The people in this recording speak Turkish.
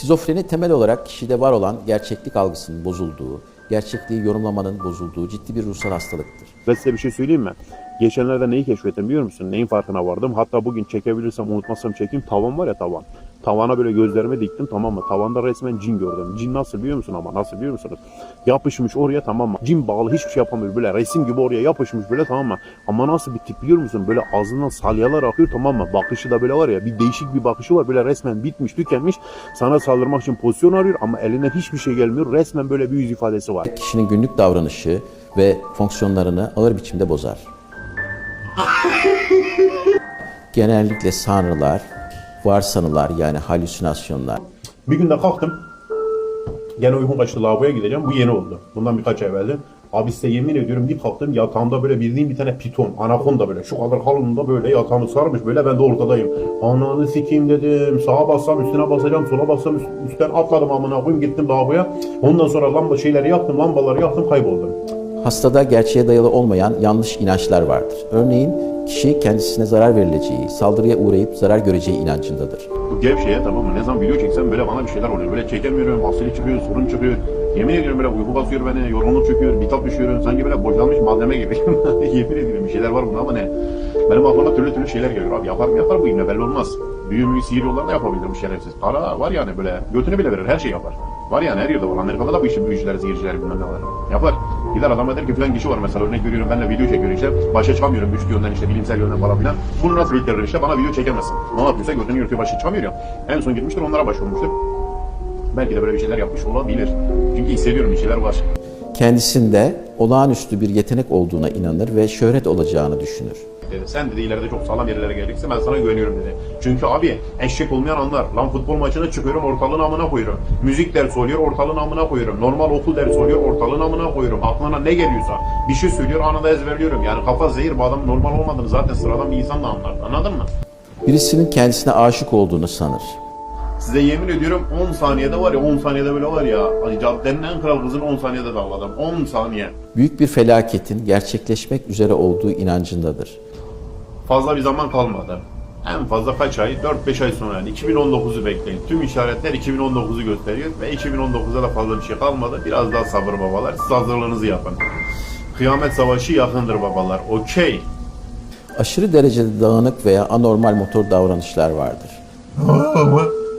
Şizofreni temel olarak kişide var olan gerçeklik algısının bozulduğu, gerçekliği yorumlamanın bozulduğu ciddi bir ruhsal hastalıktır. Ve size bir şey söyleyeyim mi? Geçenlerde neyi keşfettim biliyor musun? Neyin farkına vardım? Hatta bugün çekebilirsem unutmazsam çekeyim. Tavan var ya tavan. Tavana böyle gözlerimi diktim tamam mı? Tavanda resmen cin gördüm. Cin nasıl biliyor musun ama? Nasıl biliyor musunuz? Yapışmış oraya tamam mı? Cin bağlı hiçbir şey yapamıyor. Böyle resim gibi oraya yapışmış böyle tamam mı? Ama nasıl bir tip biliyor musun? Böyle ağzından salyalar akıyor tamam mı? Bakışı da böyle var ya bir değişik bir bakışı var. Böyle resmen bitmiş tükenmiş. Sana saldırmak için pozisyon arıyor ama eline hiçbir şey gelmiyor. Resmen böyle bir yüz ifadesi var. Kişinin günlük davranışı ve fonksiyonlarını ağır biçimde bozar. Genellikle sanrılar, varsanılar yani halüsinasyonlar, Bir günde kalktım. Gene uykum kaçtı lavaboya gideceğim. Bu yeni oldu. Bundan birkaç evveldi. Abi size yemin ediyorum bir kalktım yatağımda böyle bildiğim bir tane piton, anakonda böyle şu kadar kalınlığında böyle yatağımı sarmış böyle ben de ortadayım. Ananı sikeyim dedim. Sağa bassam üstüne basacağım, sola bassam üst- üstten atladım amına koyayım gittim lavaboya. Ondan sonra lamba şeyleri yaktım, lambaları yaktım kayboldum. Hastada gerçeğe dayalı olmayan yanlış inançlar vardır. Örneğin kişi kendisine zarar verileceği, saldırıya uğrayıp zarar göreceği inancındadır. Bu gevşeye tamam mı? Ne zaman video çeksem böyle bana bir şeyler oluyor. Böyle çekemiyorum, aksili çıkıyor, sorun çıkıyor. Yemin ediyorum böyle uyku basıyor beni, yorgunluk çöküyor, bitap düşüyorum. Sanki böyle boşalmış malzeme gibi. Yemin ediyorum bir şeyler var bunda ama ne? Benim aklıma türlü türlü şeyler geliyor abi. Yapar mı yapar bu ibne belli olmaz. Büyü müyü sihir yolları da yapabilir bu şerefsiz. Para var yani böyle götünü bile verir her şey yapar. Var yani her yerde var. Amerika'da da bu işin büyücüler, sihirciler bilmem ne var. Yapar. Gider adam der ki falan kişi var mesela örnek veriyorum ben de video çekiyorum işte. Başa çıkamıyorum güçlü yönden işte bilimsel yönden falan filan. Bunu nasıl bitirir işte bana video çekemezsin. Ne yapıyorsa götünü yırtıyor başa çıkamıyor ya. En son gitmiştir onlara başvurmuştur. Belki de böyle bir şeyler yapmış olabilir. Çünkü hissediyorum bir şeyler var. Kendisinde olağanüstü bir yetenek olduğuna inanır ve şöhret olacağını düşünür. dedi. Sen dedi ileride çok sağlam yerlere geleceksin ben sana güveniyorum dedi. Çünkü abi eşek olmayan anlar. Lan futbol maçına çıkıyorum ortalığın amına koyuyorum. Müzik dersi oluyor ortalığın amına koyuyorum. Normal okul dersi oluyor ortalığın amına koyuyorum. Aklına ne geliyorsa bir şey söylüyor anında ezberliyorum. Yani kafa zehir bu adam normal olmadığını zaten sıradan bir insan da anlar. Anladın mı? Birisinin kendisine aşık olduğunu sanır. Size yemin ediyorum 10 saniyede var ya 10 saniyede böyle var ya hani caddenin en kral kızını 10 saniyede tavladım. 10 saniye. Büyük bir felaketin gerçekleşmek üzere olduğu inancındadır. Fazla bir zaman kalmadı. En fazla kaç ay? 4-5 ay sonra yani 2019'u bekleyin. Tüm işaretler 2019'u gösteriyor ve 2019'da da fazla bir şey kalmadı. Biraz daha sabır babalar. Siz hazırlığınızı yapın. Kıyamet savaşı yakındır babalar. Okey. Aşırı derecede dağınık veya anormal motor davranışlar vardır.